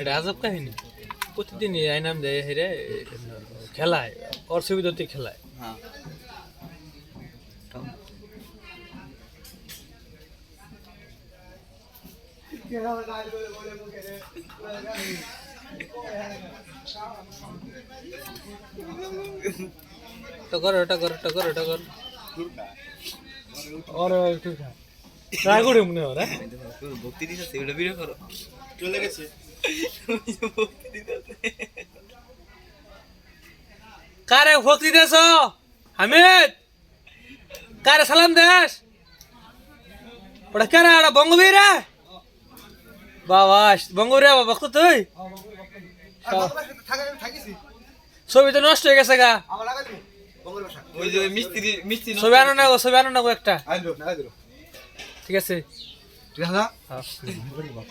এটা আজব কাহিনী প্রতিদিন এই নাম দেয় হেরে খেলায় ওর সুবিধাতে খেলায় হ্যাঁ এটা কর এটা কর এটা কর ট্রাই করে মনে হয় ভক্তি দিতেছে ওটা ভিডিও করো চলে গেছে ভক্তি কারে ভক্তি দেশ হামিদ? কারে সালাম দেশ? ওটা কারে ওটা বঙ্গবীর রে? বাবা বঙ্গবীর রে ভক্ত তুই? ছবি তো নষ্ট হয়ে গেছে গা। আমার লাগাইবো বঙ্গের ভাষা। ওই যে মিস্ত্রি মিস্ত্রি ছবি আনো না গো ছবি আনো না গো একটা। ঠিক আছে। ঠিক আছে